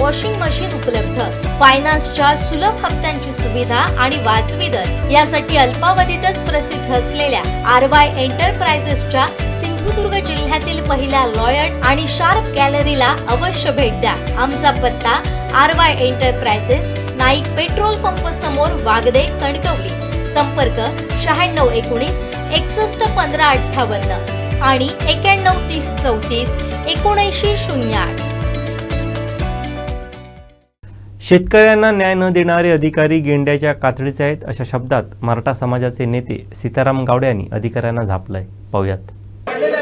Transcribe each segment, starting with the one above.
washing machine उपलब्ध. फायनान्सच्या सुलभ हप्त्यांची सुविधा आणि वाजवी दर यासाठी अल्पावधीतच प्रसिद्ध असलेल्या आर वाय एंटरप्राइजेसच्या सिंधुदुर्ग जिल्ह्यातील पहिल्या लॉयड आणि शार्प गॅलरीला अवश्य भेट द्या. आमचा पत्ता R Y enterprises Naik petrol pump समोर वागदे कणकवली. संपर्क शहाण्णव एकोणीस एकसष्ट पंधरा अठ्ठावन्न आणि एक्याण्णव तीस चौतीस एकोणऐंशी शून्य आठ. शेतकऱ्यांना न्याय न देणारे अधिकारी गेंड्याच्या कातडीचे आहेत अशा शब्दात मराठा समाजाचे नेते सीताराम गावडे यांनी अधिकाऱ्यांना झापलंय. पाहुयात. पडलेले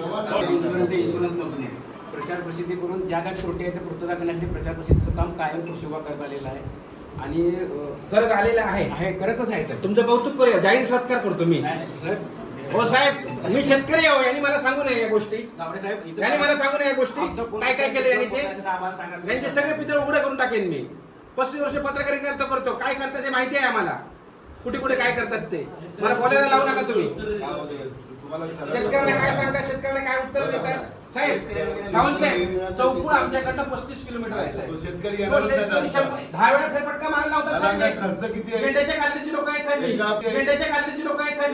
इन्शुरन्स कंपनी. प्रचार प्रसिद्धी करून ज्या काय त्रुटी आहे त्या पूर्तता करण्यासाठी प्रचार प्रसिद्धीचं काम कायम कृषी विभाग करत आलेलं आहे आणि करत आलेलं आहे आहे करतच आहे सर तुमचं कौतुक करूया. जाहीर सत्कार करतो मी. सर. हो साहेब मी शेतकरी आहो यांनी मला सांगू नये या गोष्टी. गावडे साहेब इथं- यांनी मला सांगू नये या गोष्टी. आमचं काय काय केलं यांनी ते? आम्हाला सांगा. यांचे सगळे पितळ उघडे करून टाकेन मी. पस्तीस वर्ष पत्रकारिता करतो. काय करतात ते माहिती आहे आम्हाला. कुठे कुठे काय करतात ते मला बोलायला लावू नका तुम्ही शेतकऱ्यांना काय सांगता शेतकऱ्यांना काय उत्तर देतात साहेब सावंत साहेब चौकूळ आमच्याकडनं पस्तीस किलोमीटर आहे साहेब. तो शेतकरी तो येणारच नाही शेतकरी जास्त. शंभर- दहा वेळा फेरफटका मारायला लावतात दादा, साहेब. काय खर्च किती आहे? लोक आहेत साहेब एका-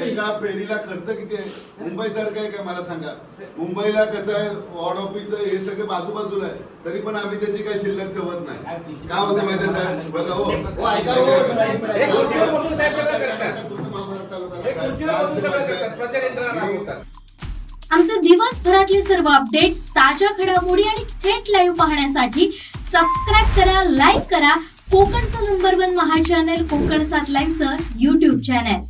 एका फेरीला खर्च किती आहे? मुंबई सारखं आहे का मला सांगा? मुंबईला कसं आहे? वॉर्ड ऑफिस हे सगळे बाजूबाजूला आहे. तरी पण आम्ही त्याची काही शिल्लक ठेवत नाही. काय होते माहिती आहे साहेब? बघा हो. हे हे. आमचे दिवसभरातले सर्व अपडेट्स ताज्या घडामोडी आणि थेट लाईव्ह पाहण्यासाठी सबस्क्राईब करा लाईक करा. कोकणचं नंबर वन महा चॅनल कोकण सात लाईनचं युट्यूब चॅनल